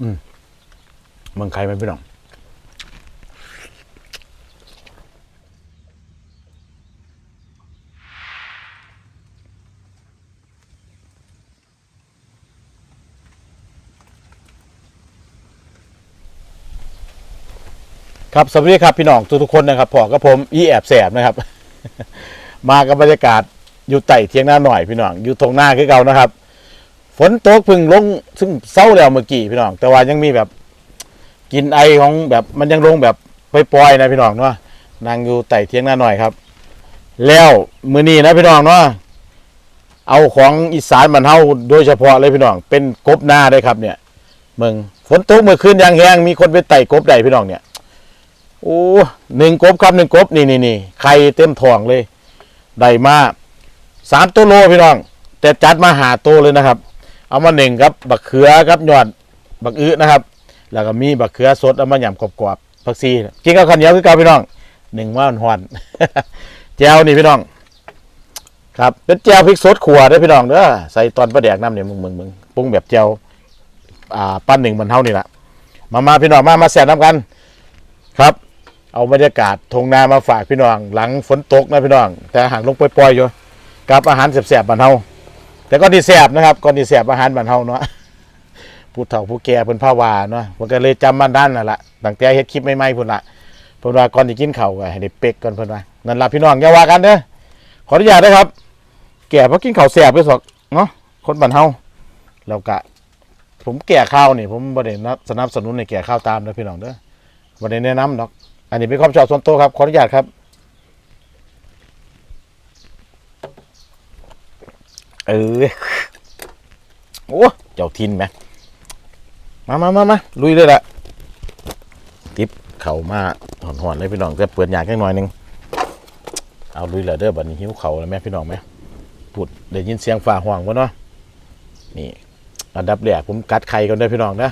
อืมเมืองใครไหมพี่น้องครับสวัสดีครับพี่น้องทุกทุกๆคนนะครับพอกับผมอีแอบแสบนะครับ มากับบรรยากาศอยู่ไต่เทียงหน้าหน่อยพี่น้องอยู่ตรงหน้าคือเก่านะครับ ฝนตกพึ่งลงซึ่งเศร้าแล้วเมื่อกี้พี่น้อง แต่ว่ายังมีแบบกลินไอของแบบมันยังลงแบบปล่อยๆนะพี่น้องเนาะนั่งอยู่ไต่เทียงหน้าหน่อยครับ แล้วมือนี้นะพี่น้องเนาะเอาของอีสานมันเฮาโดยเฉพาะเลยพี่น้อง เป็นกบหน้าได้ครับเนี่ยมืองฝนตกเมื่อคืนยางแห้งมีคนไปไต่กบได้พี่น้องเนี่ยโอ้หนึ่งกบครับหนึ่งกบนี่นี่นี่ไข่เต็มท้องเลยได้มาสามตัวโลพี่น้อง แต่จัดมาหาตัวเลยนะครับ เอามาหนึ่งครับบักเขือครับยอดบักอื้อนะครับ แล้วก็มีบักเขือสดเอามาหย่ำกรอบๆผักซีกินกับข้าวเหนียวคือเก่าพี่น้องหนึ่งว่าหอนๆแจวนี่พี่น้อง ครับเป็นแจวพริกสดขัวด้อพี่น้องเด้อใส่ตอนประแดกน้ำเนี่ยมึงมึงมึงปรุงแบบแจวอ่าปั้นหนึ่งมันเท่านี่แหละมามาพี่น้องมามาแสบน้ำกัน ครับ เอาบรรยากาศทงนามาฝากพี่น้อง หลังฝนตกนะพี่น้อง แต่ห่างลงปล่อยๆอยู่กับอาหารแสบๆบ้านเฮา แต่ก็ที่แสบนะครับก็ที่แสบอาหารบ้านเฮาเนาะผู้เฒ่าผู้แก่เพิ่นภาวาเนาะเพิ่นก็เลยจำมันด้านนั่นละตั้งแต่เฮ็ดคลิปใหม่ๆพุ่นละเพิ่นว่าก่อนสิกินข้าวก็ให้ได้เป๊กก่อนเพิ่นว่านั่นล่ะพี่น้องอย่าว่ากันเด้อขออนุญาตนะครับ แก่เพราะกินข้าวแสบไปสอกเนาะคนบ้านเฮาแล้วก็ผมแก่ข้าวนี่ ผมบ่ได้นับสนับสนุนให้แก่ข้าวตามนะพี่น้องเด้อบ่ได้แนะนำดอก อันนี้เป็นความชอบส่วนตัวครับขออนุญาตครับ เออโอ้เจ้าทินไหมมามามามาลุยเลยละติบเข่ามาหอนหอนๆเลยพี่น้องจะเปิดอยากแค่น่อยหนึงเอาลุยเลยเด้อบัดนี้หิวเข่าแล้วแม่พี่น้องไหมปุดได้ยินเสียงฝ่าห่วงวะเนาะนี่อันดับแรกผมกัดไข่ก่อนเด้พี่น้องนะ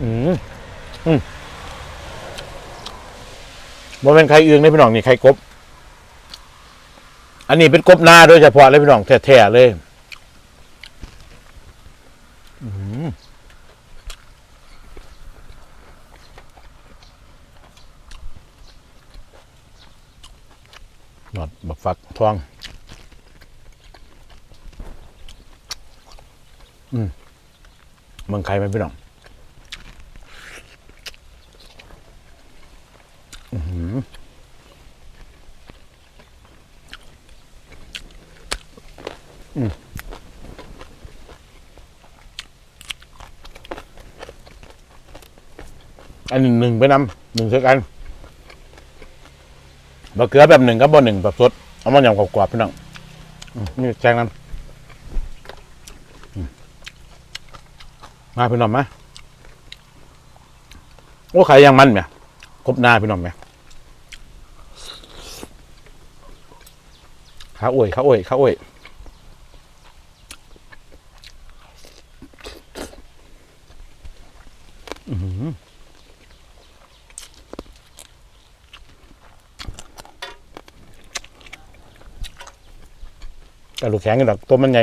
อืมอืมบ่เป็นไข่เอืองเลยพี่น้องนี่ไข่กบ อันนี้เป็นกบนาโดยเฉพาะเลยพี่น้องแท้ๆเลยอื้อหือหนอดบักฟักทอง อืมมืองไข่ไหมพี่น้องอั นนี้หนึ่งไปนำหนึ่งเท่ากันบะเกลือแบบหนึ่งกับบะหนึ่งแบบสดเอามาหยำกรอบๆพี่น้องนี่แจงนั้นมาพี่น้องไหมโอ้ข่ยังมันเนี่ยครบหน้าพี่น้องไหมข้าวอ้วยข้าวอ้วยข้าวอ้วย กระดูกแข็งกันดอกตัวมันไง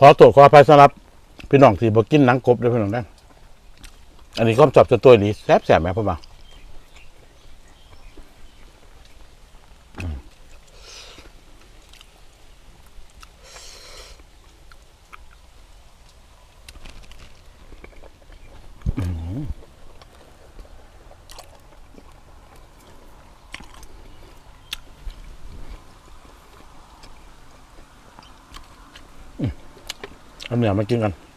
ขอตรวจขออภัยสำหรับ พี่น้องที่บอกกินหนังกบด้วยพี่น้องนะอันนี้ก็จับจะตัวนี้แซ่บแซ่บไหมพ่อมาเอาเนื้อมากินกัน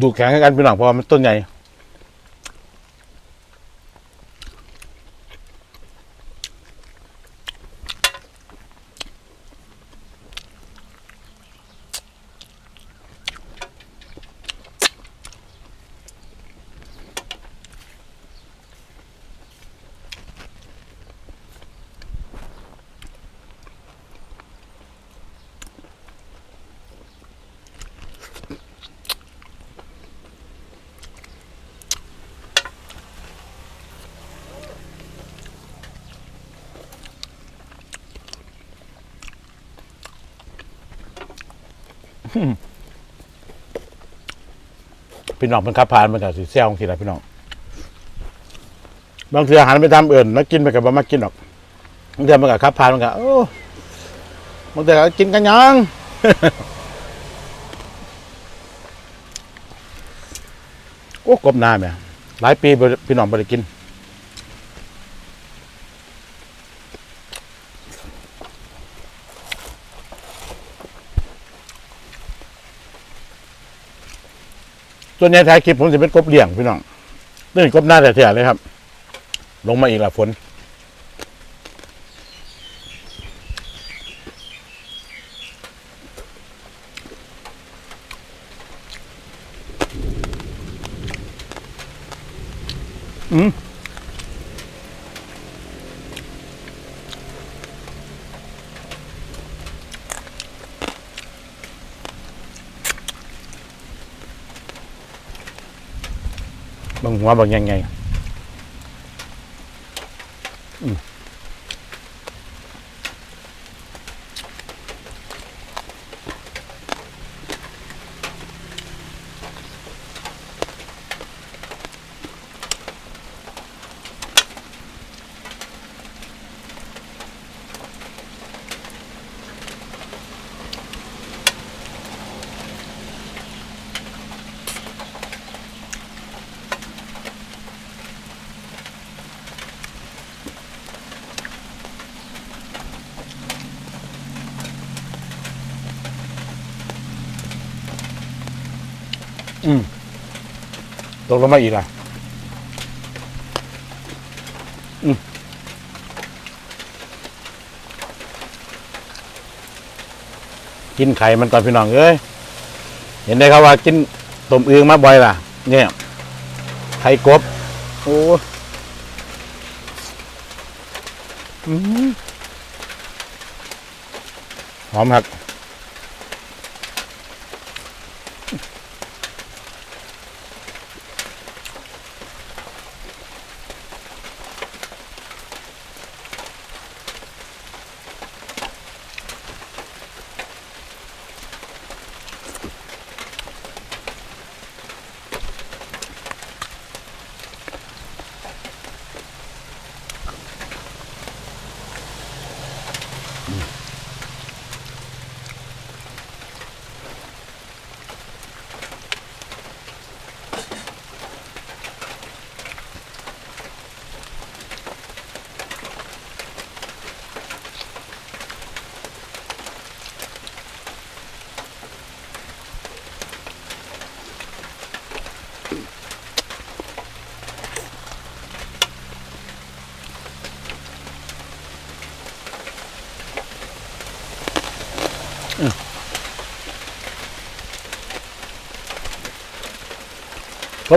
ดูแข็งให้กันเป็นหลังเพราะว่ามันต้นใหญ่ พี่น้องมันขับผ่านมันกับสีเซลของทีละพี่น้องบางทีอาหารไปทำเอิ่นมากินไปกับบ่มากินหรอกบางทีมันกับขับผ่านมันกับโอ้บางทีก็กินกันยังโอ้กบหน้าแม่หลายปีพี่น้องบ่ได้กิน ส่วนใหญ่ท้ายคลิปผมจะเป็นกบเลี้ยงพี่น้องนี่กบหน้าแท้ๆเลยครับ ลงมาอีกละฝนอืม หัวบางยังไง อืมอืม ตกลงมาอีกอะอืมกินไข่มันก่อนพี่น้องเอ้ยเห็นได้ครับว่ากินต้มอึงมาบ่อยล่ะ เนี่ยไข่กบโอ้หอมครับ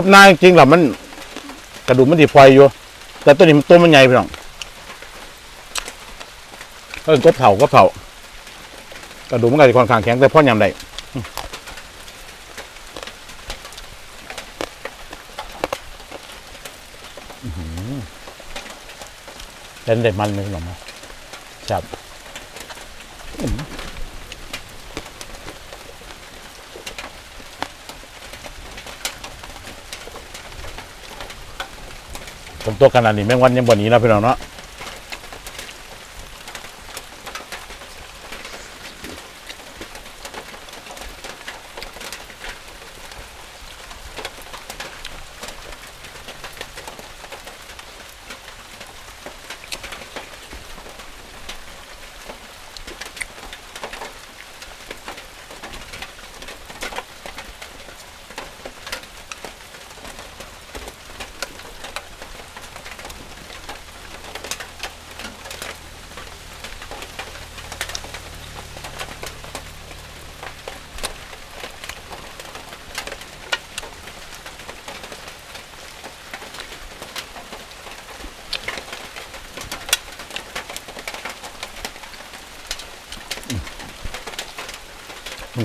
บหน้าจริงๆหรอมัน กระดูกมันดีพลอยอยู่ แต่ตัวนี้มันตัวมันใหญ่พี่น้องเออกบเผากบเผากระดูกมันก็จะค่อนข้างแข็งแต่พ่อยำได้อืมอื้อหือเล่นได้มันเลยพี่องนะครับอื้อหือ ผมตัวขนาดนี้แม่งวันยังบนนี้นะพี่น้องเนาะ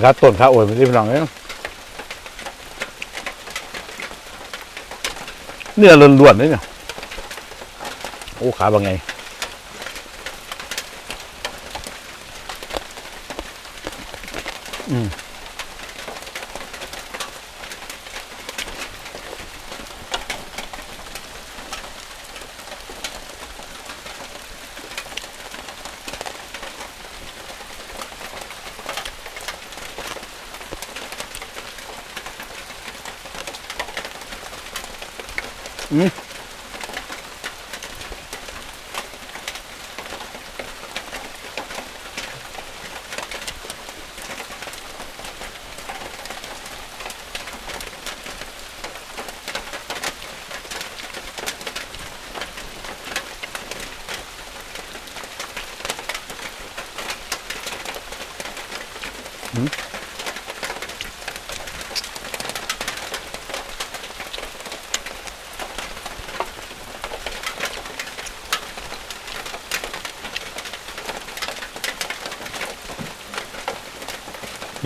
ครับต้นขาโอยมันที่พี่น้องเนี่ยเนื้อล้วนๆเลยเนี่ยโอ้ขาบางไง อืม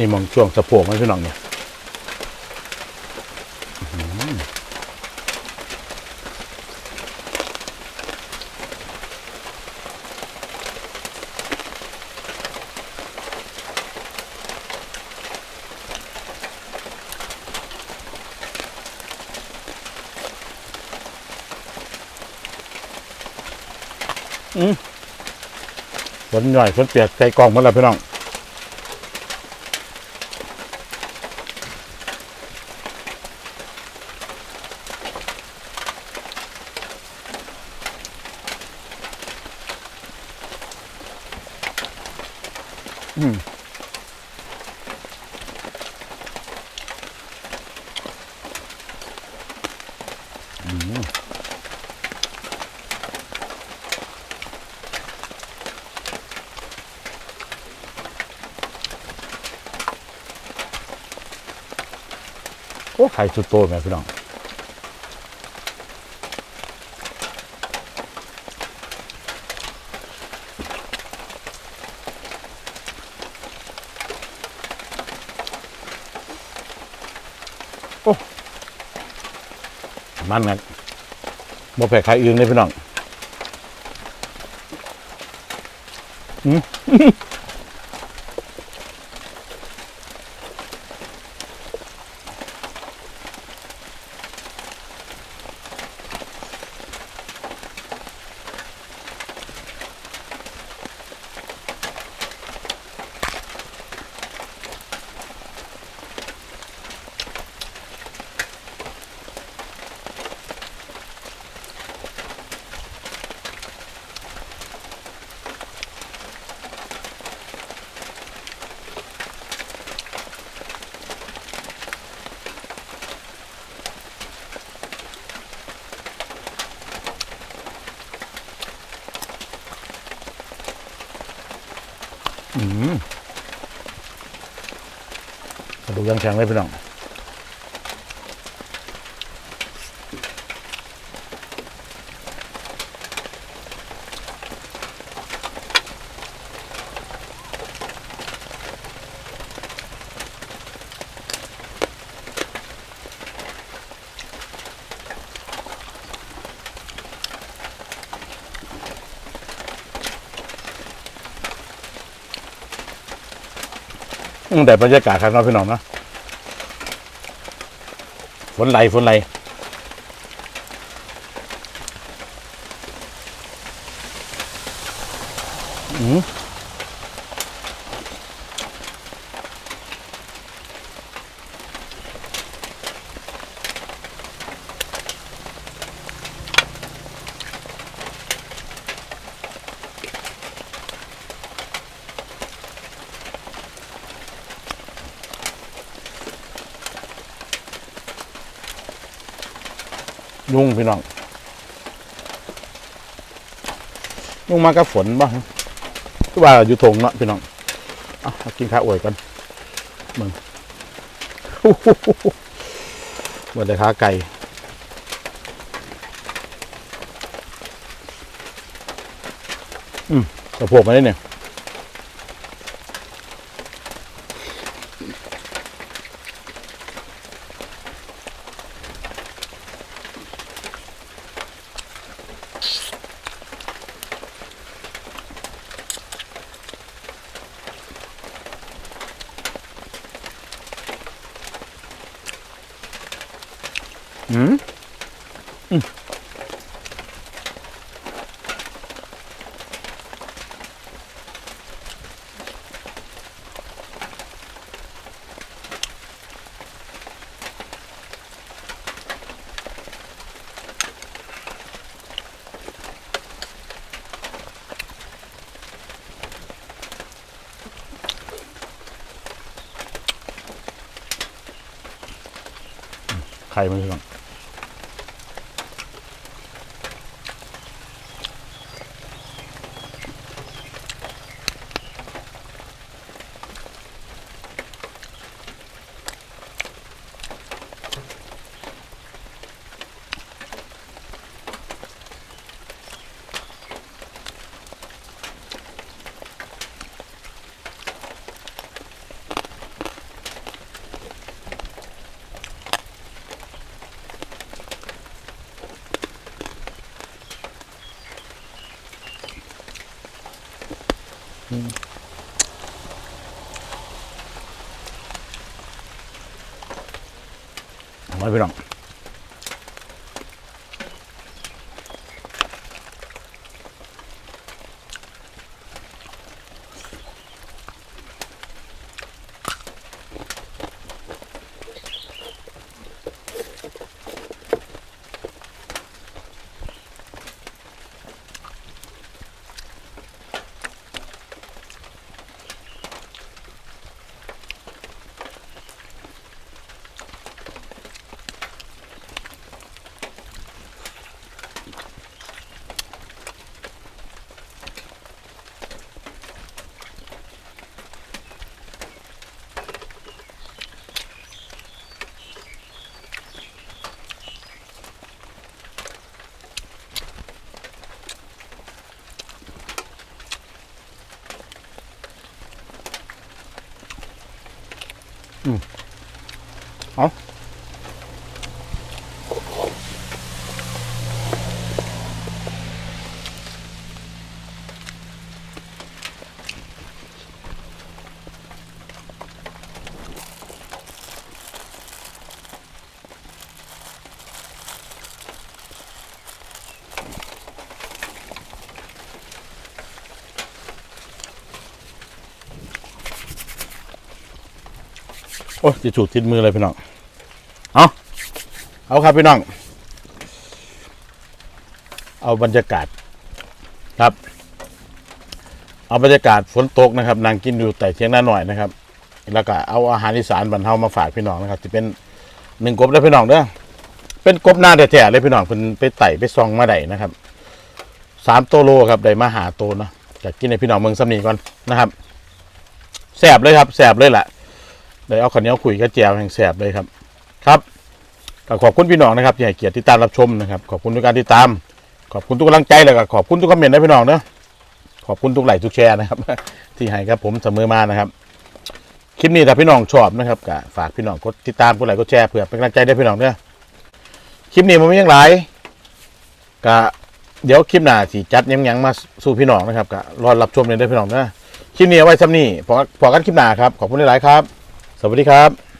นี่มองช่วงสะโพกมันพี่น้องเนี่ยอืมฝนหน่อยฝนเปียกใส่กล่องหมดแล้วพี่น้อง อืมอืม โอ้ไข่สุดโตแม่พี่น้องโอ้มันนะบ่แพ้ใครอื่นเลยพี่น้องอืม ดูยังแข็งเลยพี่น้อง แต่บรรยากาศครับน้องพี่น้องนะฝนไหลฝนไหลอืม ยุ่งพี่น้อง ยุ่งมากับฝนบ้างก็ว่าอยู่ทงเนาะพี่น้องเอากินข้าวอวยกันมึงเหมือนเลยขาไก่อืมกระโพกมาได้เนี่ย อืม อืมไข่มัน พี่น้อง อ้ยจะฉูดติดมือเลยพี่น้อง เอาเอาครับพี่น้อง เอาบรรยากาศครับ เอาบรรยากาศฝนตกนะครับนางกินอยู่แต่เทียงหน้าหน่อยนะครับ แล้วก็เอาอาหารอีสานบรรเทามาฝากพี่น้องนะครับจะเป็นหนึ่งกบได้อพี่น้องเด้อเป็นกบหน้าแท้ๆเลยพี่น้องเพิ่นไปไต่ไปซองมาได้นะครับสามโตโลครับได้มาหาโตเนาะจากกินในพี่น้องเมืองสำนีก่อนนะครับแสบเลยครับแสบเลยแหละ ได้เอาข้าวเหนียวคุยกับแจวแห่งแสบเลยครับครับก็ขอบคุณพี่น้องนะครับที่ให้เกียรติติดตามรับชมนะครับ ขอบคุณทุกการติดตาม ขอบคุณทุกกำลังใจแล้วก็ขอบคุณทุกคอมเมนต์นะพี่น้องเนอะขอบคุณทุกไลค์ทุกแชร์นะครับ ที่ให้ครับผมเสมอมานะครับคลิปนี้ถ้าพี่น้องชอบนะครับก็ฝากพี่น้องกดติดตามกดไลค์กดแชร์เพื่อเป็นกำลังใจได้พี่น้องเนอะคลิปนี้มันไม่ยังไรก็เดี๋ยวคลิปหน้าสิจัดยังยังมาสู่พี่น้องนะครับก็รอรับชมเลยได้พี่น้องเนอะคลิปนี้ไว้ซ้ำนี่พอพอกันคลิปหน้าครับขอบคุณหลายๆครับ สวัสดีครับ